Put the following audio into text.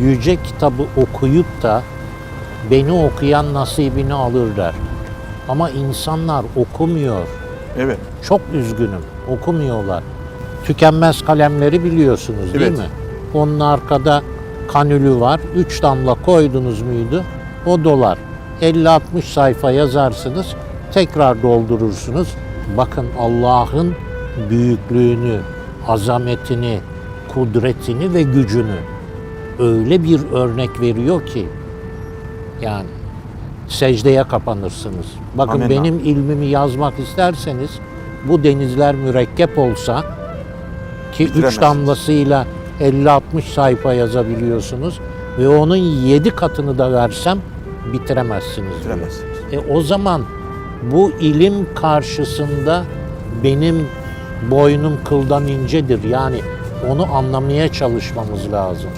yüce kitabı okuyup da beni okuyan nasibini alır der. Ama insanlar okumuyor. Evet. Çok üzgünüm. Okumuyorlar. Tükenmez kalemleri biliyorsunuz değil Evet. mi? Onun arkada kanülü var. Üç damla koydunuz muydu? O dolar. 50-60 sayfa yazarsınız. Tekrar doldurursunuz. Bakın Allah'ın büyüklüğünü, azametini, kudretini ve gücünü öyle bir örnek veriyor ki yani secdeye kapanırsınız. Bakın Amin. benim ilmimi yazmak isterseniz bu denizler mürekkep olsa ki üç damlasıyla 50-60 sayfa yazabiliyorsunuz ve onun 7 katını da versem bitiremezsiniz. diyor. Bitiremezsiniz. E o zaman bu ilim karşısında benim boynum kıldan incedir. Yani onu anlamaya çalışmamız lazım.